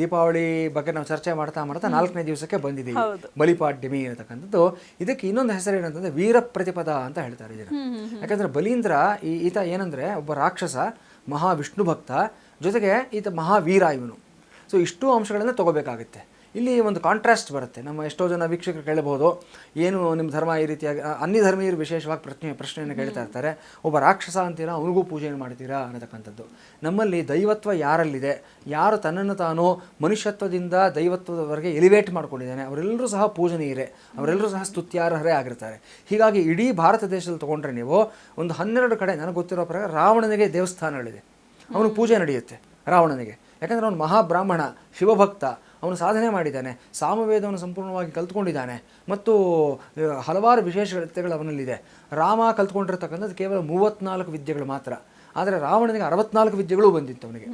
ದೀಪಾವಳಿ ಬಗ್ಗೆ ನಾವು ಚರ್ಚೆ ಮಾಡ್ತಾ ಮಾಡ್ತಾ ನಾಲ್ಕನೇ ದಿವಸಕ್ಕೆ ಬಂದಿದ್ದೀವಿ. ಬಲಿಪಾಡ್ಯಮಿ ಅಂತಕ್ಕಂಥದ್ದು ಇದಕ್ಕೆ ಇನ್ನೊಂದು ಹೆಸರು ಏನಂತಂದ್ರೆ ವೀರ ಪ್ರತಿಪದ ಅಂತ ಹೇಳ್ತಾರೆ ಇದನ್ನ ಯಾಕಂದ್ರೆ ಬಲೀಂದ್ರ ಈ ಈತ ಏನಂದ್ರೆ ಒಬ್ಬ ರಾಕ್ಷಸ ಮಹಾವಿಷ್ಣು ಭಕ್ತ ಜೊತೆಗೆ ಈತ ಮಹಾವೀರ ಇವನು. ಸೊ ಇಷ್ಟು ಅಂಶಗಳನ್ನ ತಗೋಬೇಕಾಗುತ್ತೆ. ಇಲ್ಲಿ ಒಂದು ಕಾಂಟ್ರಾಸ್ಟ್ ಬರುತ್ತೆ. ನಮ್ಮ ಎಷ್ಟೋ ಜನ ವೀಕ್ಷಕರು ಕೇಳಬಹುದು ಏನು ನಿಮ್ಮ ಧರ್ಮ ಈ ರೀತಿಯಾಗಿ ಅನ್ಯ ಧರ್ಮೀಯರು ವಿಶೇಷವಾಗಿ ಪ್ರಶ್ನೆ ಪ್ರಶ್ನೆಯನ್ನು ಕೇಳ್ತಾ ಇರ್ತಾರೆ ಒಬ್ಬ ರಾಕ್ಷಸ ಅಂತೀರಾ ಅವನಿಗೂ ಪೂಜೆಯನ್ನು ಮಾಡ್ತೀರಾ? ಅನ್ನತಕ್ಕಂಥದ್ದು. ನಮ್ಮಲ್ಲಿ ದೈವತ್ವ ಯಾರಲ್ಲಿದೆ? ಯಾರು ತನ್ನನ್ನು ತಾನು ಮನುಷ್ಯತ್ವದಿಂದ ದೈವತ್ವದವರೆಗೆ ಎಲಿವೇಟ್ ಮಾಡ್ಕೊಂಡಿದ್ದಾನೆ? ಅವರೆಲ್ಲರೂ ಸಹ ಪೂಜನೀಯರೇ ಅವರೆಲ್ಲರೂ ಸಹ ಸ್ತುತ್ಯಾರ್ಹರೇ ಆಗಿರ್ತಾರೆ. ಹೀಗಾಗಿ ಇಡೀ ಭಾರತ ದೇಶದಲ್ಲಿ ತಗೊಂಡ್ರೆ ನೀವು ಒಂದು ಹನ್ನೆರಡು ಕಡೆ ನನಗೆ ಗೊತ್ತಿರೋ ಪ್ರಕಾರ ರಾವಣನಿಗೆ ದೇವಸ್ಥಾನಗಳಿದೆ. ಅವನು ಪೂಜೆ ನಡೆಯುತ್ತೆ ರಾವಣನಿಗೆ. ಯಾಕಂದರೆ ಅವನು ಮಹಾಬ್ರಾಹ್ಮಣ ಶಿವಭಕ್ತ ಅವನು ಸಾಧನೆ ಮಾಡಿದ್ದಾನೆ. ಸಾಮವೇದವನ್ನು ಸಂಪೂರ್ಣವಾಗಿ ಕಲ್ತ್ಕೊಂಡಿದ್ದಾನೆ. ಮತ್ತು ಹಲವಾರು ವಿಶೇಷತೆಗಳು ಅವನಲ್ಲಿದೆ. ರಾಮ ಕಲ್ತ್ಕೊಂಡಿರ್ತಕ್ಕಂಥದ್ದು ಕೇವಲ ಮೂವತ್ನಾಲ್ಕು ವಿದ್ಯೆಗಳು ಮಾತ್ರ. ಆದರೆ ರಾವಣನಿಗೆ ಅರವತ್ನಾಲ್ಕು ವಿದ್ಯೆಗಳು ಬಂದಿತ್ತು ಅವನಿಗೆ.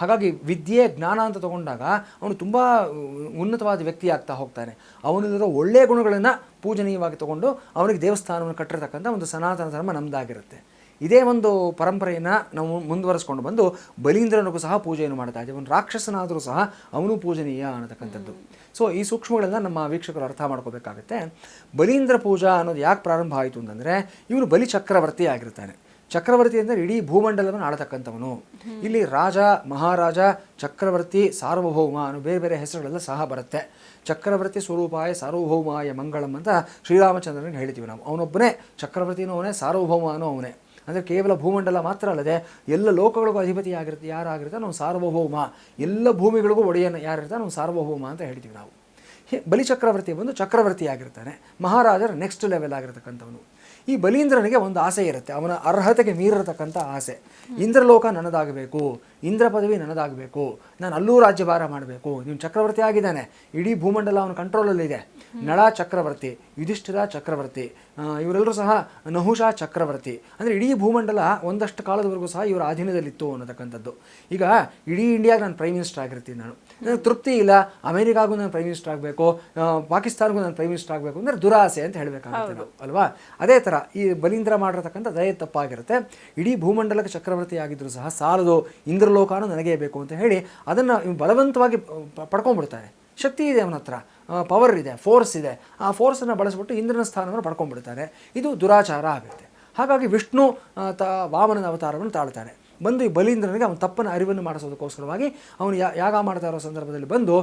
ಹಾಗಾಗಿ ವಿದ್ಯೆ ಜ್ಞಾನ ಅಂತ ತಗೊಂಡಾಗ ಅವನು ತುಂಬ ಉನ್ನತವಾದ ವ್ಯಕ್ತಿ ಆಗ್ತಾ ಹೋಗ್ತಾನೆ. ಅವನಲ್ಲಿರೋ ಒಳ್ಳೆಯ ಗುಣಗಳನ್ನು ಪೂಜನೀಯವಾಗಿ ತಗೊಂಡು ಅವನಿಗೆ ದೇವಸ್ಥಾನವನ್ನು ಕಟ್ಟಿರ್ತಕ್ಕಂಥ ಒಂದು ಸನಾತನ ಧರ್ಮ ನಮ್ಮದಾಗಿರುತ್ತೆ ಇದೇ ಒಂದು ಪರಂಪರೆಯನ್ನು ನಾವು ಮುಂದುವರಿಸ್ಕೊಂಡು ಬಂದು ಬಲೀಂದ್ರನಿಗೂ ಸಹ ಪೂಜೆಯನ್ನು ಮಾಡ್ತಾ ಇದ್ದೀವಿ ಒಂದು ರಾಕ್ಷಸನಾದರೂ ಸಹ ಅವನು ಪೂಜನೀಯ ಅನ್ನತಕ್ಕಂಥದ್ದು. ಸೊ ಈ ಸೂಕ್ಷ್ಮಗಳನ್ನ ನಮ್ಮ ವೀಕ್ಷಕರು ಅರ್ಥ ಮಾಡ್ಕೋಬೇಕಾಗುತ್ತೆ. ಬಲೀಂದ್ರ ಪೂಜಾ ಅನ್ನೋದು ಯಾಕೆ ಪ್ರಾರಂಭ ಆಯಿತು ಅಂತಂದರೆ, ಇವನು ಬಲಿ ಚಕ್ರವರ್ತಿ ಆಗಿರ್ತಾನೆ. ಚಕ್ರವರ್ತಿ ಅಂದರೆ ಇಡೀ ಭೂಮಂಡಲವನ್ನು ಆಳತಕ್ಕಂಥವನು. ಇಲ್ಲಿ ರಾಜ, ಮಹಾರಾಜ, ಚಕ್ರವರ್ತಿ, ಸಾರ್ವಭೌಮ ಅನ್ನೋ ಬೇರೆ ಬೇರೆ ಹೆಸರುಗಳೆಲ್ಲ ಸಹ ಬರುತ್ತೆ. ಚಕ್ರವರ್ತಿ ಸ್ವರೂಪಾಯ, ಸಾರ್ವಭೌಮಾಯ ಮಂಗಳಂ ಅಂತ ಶ್ರೀರಾಮಚಂದ್ರನಿಗೆ ಹೇಳ್ತೀವಿ ನಾವು. ಅವನೊಬ್ಬನೇ, ಚಕ್ರವರ್ತಿನೂ ಅವನೇ, ಸಾರ್ವಭೌಮನೂ ಅವನೇ. ಅಂದರೆ ಕೇವಲ ಭೂಮಂಡಲ ಮಾತ್ರ ಅಲ್ಲದೆ ಎಲ್ಲ ಲೋಕಗಳಿಗೂ ಅಧಿಪತಿ ಆಗಿರುತ್ತೆ ಯಾರಾಗಿರ್ತಾನೆ ನಾವು ಸಾರ್ವಭೌಮ. ಎಲ್ಲ ಭೂಮಿಗಳಿಗೂ ಒಡೆಯನ ಯಾರಿರ್ತಾನೆ ನಾವು ಸಾರ್ವಭೌಮ ಅಂತ ಹೇಳ್ತೀವಿ ನಾವು. ಬಲಿಚಕ್ರವರ್ತಿ ಬಂದು ಚಕ್ರವರ್ತಿ ಆಗಿರ್ತಾನೆ. ಮಹಾರಾಜರ ನೆಕ್ಸ್ಟ್ ಲೆವೆಲ್ ಆಗಿರ್ತಕ್ಕಂಥವನು. ಈ ಬಲೀಂದ್ರನಿಗೆ ಒಂದು ಆಸೆ ಇರುತ್ತೆ. ಅವನ ಅರ್ಹತೆಗೆ ಮೀರಿರತಕ್ಕಂಥ ಆಸೆ. ಇಂದ್ರಲೋಕ ನನ್ನದಾಗಬೇಕು. ಇಂದ್ರ ಪದವಿ ನನ್ನದಾಗಬೇಕು. ನಾನು ಅಲ್ಲೂ ರಾಜ್ಯಭಾರ ಮಾಡಬೇಕು. ನೀವು ಚಕ್ರವರ್ತಿ ಆಗಿದ್ದಾನೆ. ಇಡೀ ಭೂಮಂಡಲ ಅವನ ಕಂಟ್ರೋಲಲ್ಲಿದೆ ನಳ ಚಕ್ರವರ್ತಿ ಯುಧಿಷ್ಠಿರ ಚಕ್ರವರ್ತಿ ಇವರೆಲ್ಲರೂ ಸಹ ನಹುಷ ಚಕ್ರವರ್ತಿ. ಅಂದರೆ ಇಡೀ ಭೂಮಂಡಲ ಒಂದಷ್ಟು ಕಾಲದವರೆಗೂ ಸಹ ಇವರ ಅಧೀನದಲ್ಲಿತ್ತು ಅನ್ನತಕ್ಕಂಥದ್ದು. ಈಗ ಇಡೀ ಇಂಡಿಯಾಗೆ ನಾನು ಪ್ರೈಮ್ ಮಿನಿಸ್ಟರ್ ಆಗಿರ್ತೀನಿ ನಾನು. ನನಗೆ ತೃಪ್ತಿ ಇಲ್ಲ. ಅಮೇರಿಕಾಗೂ ನಾನು ಪ್ರೈಮ್ ಮಿನಿಸ್ಟರ್ ಆಗಬೇಕು. ಪಾಕಿಸ್ತಾನಗೂ ನಾನು ಪ್ರೈಮ್ ಮಿನಿಸ್ಟರ್ ಆಗಬೇಕು ಅಂದರೆ ದುರಾಸೆ ಅಂತ ಹೇಳಬೇಕಾಗುತ್ತೆ ನಾವು ಅಲ್ವಾ? ಅದೇ ಥರ ಈ ಬಲೀಂದ್ರ ಮಾಡಿರತಕ್ಕಂಥ ದಯ ತಪ್ಪಾಗಿರುತ್ತೆ. ಇಡೀ ಭೂಮಂಡಲಕ್ಕೆ ಚಕ್ರವರ್ತಿ ಆಗಿದ್ರು ಸಹ ಸಾಲದು ಇಂದ್ರಲೋಕಾನು ನನಗೇ ಬೇಕು ಅಂತ ಹೇಳಿ ಅದನ್ನು ಬಲವಂತವಾಗಿ ಪಡ್ಕೊಂಡ್ಬಿಡ್ತಾನೆ. ಶಕ್ತಿ ಇದೆ ಅವನ ಹತ್ರ. ಪವರ್ ಇದೆ ಫೋರ್ಸ್ ಇದೆ. ಆ ಫೋರ್ಸನ್ನು ಬಳಸಿಬಿಟ್ಟು ಇಂದ್ರನ ಸ್ಥಾನವನ್ನು ಪಡ್ಕೊಂಡ್ಬಿಡ್ತಾನೆ. ಇದು ದುರಾಚಾರ ಆಗುತ್ತೆ. ಹಾಗಾಗಿ ವಿಷ್ಣು ತ, ವಾಮನನ ಅವತಾರವನ್ನು ತಾಳ್ತಾನೆ. ಬಂದು ಈ ಬಲೀಂದ್ರನಿಗೆ ಅವನ ತಪ್ಪನ ಅರಿವನ್ನು ಮಾಡಿಸೋದಕ್ಕೋಸ್ಕರವಾಗಿ ಅವನು ಯಾಗ ಮಾಡ್ತಾ ಇರೋ ಸಂದರ್ಭದಲ್ಲಿ ಬಂದು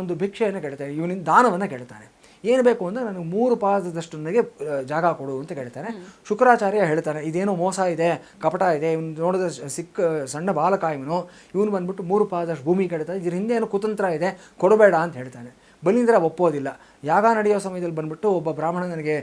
ಒಂದು ಭಿಕ್ಷೆಯನ್ನು ಕೇಳ್ತಾನೆ. ಇವನಿಂದ ದಾನವನ್ನು ಕೇಳ್ತಾನೆ. ಏನು ಬೇಕು ಅಂದರೆ ನನಗೆ ಮೂರು ಪಾದದಷ್ಟು ನನಗೆ ಜಾಗ ಕೊಡು ಅಂತ ಕೇಳ್ತಾನೆ ಶುಕ್ರಾಚಾರ್ಯ ಹೇಳ್ತಾನೆ ಇದೇನೋ ಮೋಸ ಇದೆ ಕಪಟ ಇದೆ ಇವನು ನೋಡಿದ್ರೆ ಸಿಕ್ಕ ಸಣ್ಣ ಬಾಲಕ ಇವನು. ಇವನು ಬಂದ್ಬಿಟ್ಟು ಮೂರು ಪಾದದಷ್ಟು ಭೂಮಿ ಕೇಳ್ತಾನೆ ಇದ್ರ ಹಿಂದೆ ಏನು ಕುತಂತ್ರ ಇದೆ ಕೊಡಬೇಡ ಅಂತ ಹೇಳ್ತಾನೆ. ಬಲೀಂದ್ರ ಒಪ್ಪೋದಿಲ್ಲ. ಯಾಗ ನಡೆಯೋ ಸಮಯದಲ್ಲಿ ಬಂದ್ಬಿಟ್ಟು ಒಬ್ಬ ಬ್ರಾಹ್ಮಣ ನನಗೆ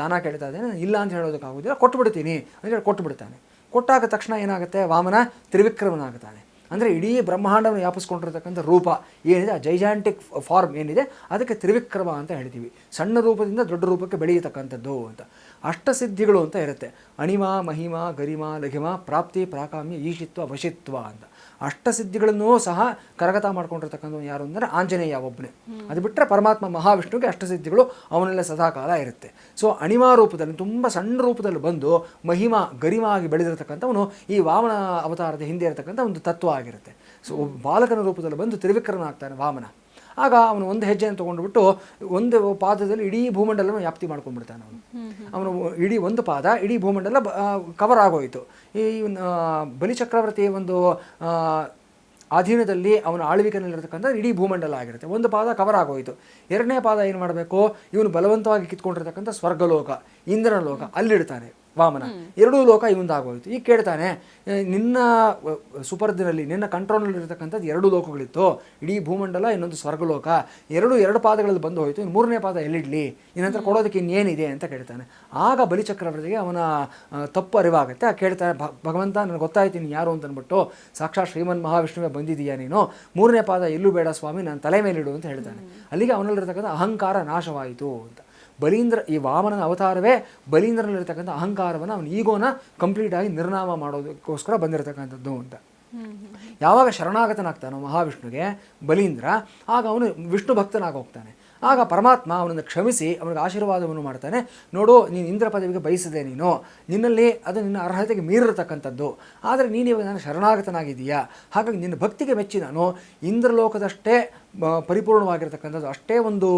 ದಾನ ಕೇಳ್ತಾ ಇದ್ದಾನೆ ಇಲ್ಲ ಅಂತ ಹೇಳೋದಕ್ಕಾಗೋದಿಲ್ಲ ಕೊಟ್ಬಿಡ್ತೀನಿ ಅಂತ ಹೇಳಿ ಕೊಟ್ಬಿಡ್ತಾನೆ. ಕೊಟ್ಟಾಗ ತಕ್ಷಣ ಏನಾಗುತ್ತೆ ವಾಮನ ತ್ರಿವಿಕ್ರಮನಾಗುತ್ತಾನೆ ಅಂದರೆ ಇಡೀ ಬ್ರಹ್ಮಾಂಡವನ್ನು ವ್ಯಾಪಿಸ್ಕೊಂಡಿರ್ತಕ್ಕಂಥ ರೂಪ. ಏನಿದೆ? ಆ ಜೈಜಾಂಟಿಕ್ ಫಾರ್ಮ್ ಏನಿದೆ? ಅದಕ್ಕೆ ತ್ರಿವಿಕ್ರಮ ಅಂತ ಹೇಳ್ತೀವಿ. ಸಣ್ಣ ರೂಪದಿಂದ ದೊಡ್ಡ ರೂಪಕ್ಕೆ ಬೆಳೆಯತಕ್ಕಂಥದ್ದು ಅಂತ. ಅಷ್ಟಸಿದ್ಧಿಗಳು ಅಂತ ಇರುತ್ತೆ. ಅಣಿಮ, ಮಹಿಮ, ಗರಿಮ, ಲಘಿಮ, ಪ್ರಾಪ್ತಿ, ಪ್ರಾಕಾಮ್ಯ, ಈಶಿತ್ವ, ವಶಿತ್ವ ಅಂತ. ಅಷ್ಟಸಿದ್ಧಿಗಳನ್ನು ಸಹ ಕರಗತ ಮಾಡ್ಕೊಂಡಿರ್ತಕ್ಕಂಥ ಯಾರು ಅಂದರೆ ಆಂಜನೇಯ ಒಬ್ಬನೇ. ಅದು ಬಿಟ್ಟರೆ ಪರಮಾತ್ಮ ಮಹಾವಿಷ್ಣುವಿಗೆ ಅಷ್ಟಸಿದ್ಧಿಗಳು ಅವನಲ್ಲೇ ಸದಾಕಾಲ ಇರುತ್ತೆ. ಸೊ ಅಣಿಮಾ ರೂಪದಲ್ಲಿ, ತುಂಬ ಸಣ್ಣ ರೂಪದಲ್ಲಿ ಬಂದು ಮಹಿಮಾ ಗರಿಮ ಆಗಿ ಬೆಳೆದಿರತಕ್ಕಂಥವನು ಈ ವಾಮನ ಅವತಾರದ ಹಿಂದೆ ಇರತಕ್ಕಂಥ ಒಂದು ತತ್ವ ಆಗಿರುತ್ತೆ. ಸೊ ಬಾಲಕನ ರೂಪದಲ್ಲಿ ಬಂದು ತ್ರಿವಿಕ್ರಮ ಆಗ್ತಾನೆ ವಾಮನ. ಆಗ ಅವನು ಒಂದು ಹೆಜ್ಜೆಯನ್ನು ತೊಗೊಂಡ್ಬಿಟ್ಟು ಒಂದು ಪಾದದಲ್ಲಿ ಇಡೀ ಭೂಮಂಡಲವನ್ನು ವ್ಯಾಪ್ತಿ ಮಾಡ್ಕೊಂಡ್ಬಿಡ್ತಾನೆ ಅವನು. ಅವನು ಇಡೀ ಒಂದು ಪಾದ, ಇಡೀ ಭೂಮಂಡಲ ಕವರ್ ಆಗೋಯಿತು. ಈ ಬಲಿಚಕ್ರವರ್ತಿಯ ಬಲಿಚಕ್ರವರ್ತಿ ಒಂದು ಅಧೀನದಲ್ಲಿ ಅವನ ಆಳ್ವಿಕೆಯಲ್ಲಿರತಕ್ಕಂಥ ಇಡೀ ಭೂಮಂಡಲ ಆಗಿರುತ್ತೆ. ಒಂದು ಪಾದ ಕವರ್ ಆಗೋಯಿತು. ಎರಡನೇ ಪಾದ ಏನು ಮಾಡಬೇಕು? ಇವನು ಬಲವಂತವಾಗಿ ಕಿತ್ಕೊಂಡಿರ್ತಕ್ಕಂಥ ಸ್ವರ್ಗಲೋಕ, ಇಂದ್ರನ ಲೋಕ ಅಲ್ಲಿಡ್ತಾನೆ ವಾಮನ. ಎರಡೂ ಲೋಕ ಇವಂದಾಗೋಯಿತು ಈಗ ಕೇಳ್ತಾನೆ "ಏ, ನಿನ್ನ ಸುಪರ್ದಿನಲ್ಲಿ ನಿನ್ನ ಕಂಟ್ರೋಲ್ನಲ್ಲಿ ಇರತಕ್ಕಂಥದ್ದು ಎರಡು ಲೋಕಗಳಿತ್ತು. ಇಡೀ ಭೂಮಂಡಲ ಇನ್ನೊಂದು ಸ್ವರ್ಗಲೋಕ. ಎರಡು ಎರಡು ಪಾದಗಳಲ್ಲಿ ಬಂದು ಹೋಯಿತು ಇನ್ನು ಮೂರನೇ ಪಾದ ಎಲ್ಲಿಡ್ಲಿ? ಇನ್ನಂತರ ಕೊಡೋದಕ್ಕೆ ಇನ್ನೇನಿದೆ ಅಂತ ಕೇಳ್ತಾನೆ. ಆಗ ಬಲಿಚಕ್ರವರ್ತಿಗೆ ಅವನ ತಪ್ಪು ಅರಿವಾಗುತ್ತೆ. ಆ ಕೇಳ್ತಾನೆ "ಭ- ಭಗವಂತ ನನಗೆ ಗೊತ್ತಾಯ್ತು ನೀನು ಯಾರು ಅಂತ ಅಂದ್ಬಿಟ್ಟು ಸಾಕ್ಷಾತ್ ಶ್ರೀಮನ್ ಮಹಾವಿಷ್ಣುವೇ ಬಂದಿದೀಯಾ ನೀನು? ಮೂರನೇ ಪಾದ ಎಲ್ಲೂ ಬೇಡ ಸ್ವಾಮಿ ನಾನು ತಲೆ ಮೇಲಿಡು ಅಂತ ಹೇಳ್ತಾನೆ. ಅಲ್ಲಿಗೆ ಅವನಲ್ಲಿರ್ತಕ್ಕಂಥ ಅಹಂಕಾರ ನಾಶವಾಯಿತು ಅಂತ. ಬಲೀಂದ್ರ ಈ ವಾಮನನ ಅವತಾರವೇ ಬಲೀಂದ್ರನಲ್ಲಿರ್ತಕ್ಕಂಥ ಅಹಂಕಾರವನ್ನು ಅವನ ಈಗೋನ ಕಂಪ್ಲೀಟ್ ಆಗಿ ನಿರ್ನಾಮ ಮಾಡೋದಕ್ಕೋಸ್ಕರ ಬಂದಿರತಕ್ಕಂಥದ್ದು ಅಂತ. ಯಾವಾಗ ಶರಣಾಗತನಾಗ್ತಾನೋ ಮಹಾವಿಷ್ಣುಗೆ ಬಲೀಂದ್ರ, ಆಗ ಅವನು ವಿಷ್ಣು ಭಕ್ತನಾಗಿ ಹೋಗ್ತಾನೆ. ಆಗ ಪರಮಾತ್ಮ ಅವನನ್ನು ಕ್ಷಮಿಸಿ ಅವನಿಗೆ ಆಶೀರ್ವಾದವನ್ನು ಮಾಡ್ತಾನೆ. ನೋಡು, ನೀನು ಇಂದ್ರ ಪದವಿಗೆ ಬಯಸಿದೆ ನೀನು. ನಿನ್ನಲ್ಲಿ ಅದು ನಿನ್ನ ಅರ್ಹತೆಗೆ ಮೀರಿರತಕ್ಕಂಥದ್ದು. ಆದರೆ ನೀನು ಇವಾಗ ನಾನು ಶರಣಾಗತನಾಗಿದೆಯಾ ಹಾಗಾಗಿ ನಿನ್ನ ಭಕ್ತಿಗೆ ಮೆಚ್ಚಿ ನಾನು ಇಂದ್ರಲೋಕದಷ್ಟೇ ಪರಿಪೂರ್ಣವಾಗಿರತಕ್ಕಂಥದ್ದು. ಅಷ್ಟೇ ಒಂದು